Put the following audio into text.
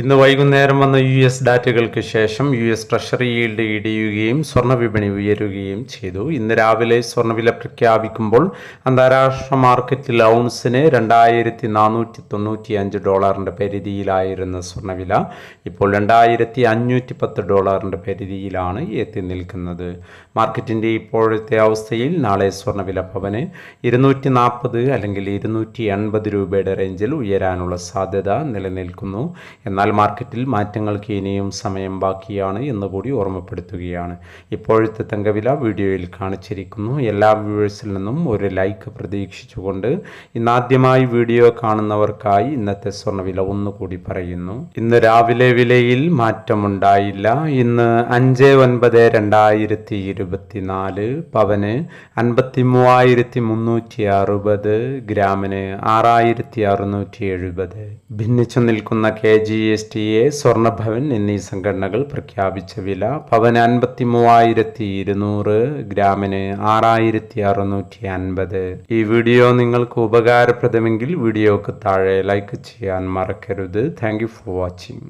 ഇന്ന് വൈകുന്നേരം വന്ന യു എസ് ഡാറ്റകൾക്ക് ശേഷം യു എസ് ട്രഷറി ഈൽഡ് ഇടിയുകയും സ്വർണ വിപണി ഉയരുകയും ചെയ്തു. ഇന്ന് രാവിലെ സ്വർണവില പ്രഖ്യാപിക്കുമ്പോൾ അന്താരാഷ്ട്ര മാർക്കറ്റിൽ ഔൺസിന് രണ്ടായിരത്തി നാനൂറ്റി തൊണ്ണൂറ്റി അഞ്ച് ഡോളറിന്റെ പരിധിയിലായിരുന്ന സ്വർണവില ഇപ്പോൾ രണ്ടായിരത്തി അഞ്ഞൂറ്റി പത്ത് ഡോളറിന്റെ പരിധിയിലാണ് എത്തി നിൽക്കുന്നത്. മാർക്കറ്റിന്റെ ഇപ്പോഴത്തെ അവസ്ഥയിൽ നാളെ സ്വർണവില പവന് ഇരുന്നൂറ്റി നാൽപ്പത് അല്ലെങ്കിൽ ഇരുന്നൂറ്റി എൺപത് രൂപയുടെ റേഞ്ചിൽ ഉയരാനുള്ള സാധ്യത നിലനിൽക്കുന്നു. എന്നാൽ മാർക്കറ്റിൽ മാറ്റങ്ങൾക്ക് ഇനിയും സമയം ബാക്കിയാണ് എന്ന് കൂടി ഓർമ്മപ്പെടുത്തുകയാണ്. ഇപ്പോഴത്തെ തങ്കവില വീഡിയോയിൽ കാണിച്ചിരിക്കുന്നു. എല്ലാ വ്യൂവേഴ്സിൽ നിന്നും ഒരു ലൈക്ക് പ്രതീക്ഷിച്ചുകൊണ്ട് ഇന്നാദ്യമായി വീഡിയോ കാണുന്നവർക്കായി ഇന്നത്തെ സ്വർണവില ഒന്നുകൂടി പറയുന്നു. ഇന്ന് രാവിലെ വിലയിൽ മാറ്റമുണ്ടായില്ല. ഇന്ന് അഞ്ച് ഒൻപത് രണ്ടായിരത്തി ഇരുപത്തിനാല് പവന് അൻപത്തി മൂവായിരത്തി മുന്നൂറ്റി അറുപത് ഗ്രാമിന് ആറായിരത്തി അറുന്നൂറ്റി എഴുപത്. ഭിന്നിച്ചു നിൽക്കുന്ന K G S T A Swarnabhavan എന്നീ സംഘടനകൾ പ്രഖ്യാപിച്ച വില പവന് അൻപത്തി മൂവായിരത്തി ഇരുന്നൂറ് ഗ്രാമിന് ആറായിരത്തി അറുന്നൂറ്റി അൻപത് ഈ വീഡിയോ നിങ്ങൾക്ക് ഉപകാരപ്രദമെങ്കിൽ വീഡിയോക്ക് താഴെ ലൈക്ക് ചെയ്യാൻ മറക്കരുത്. Thank for watching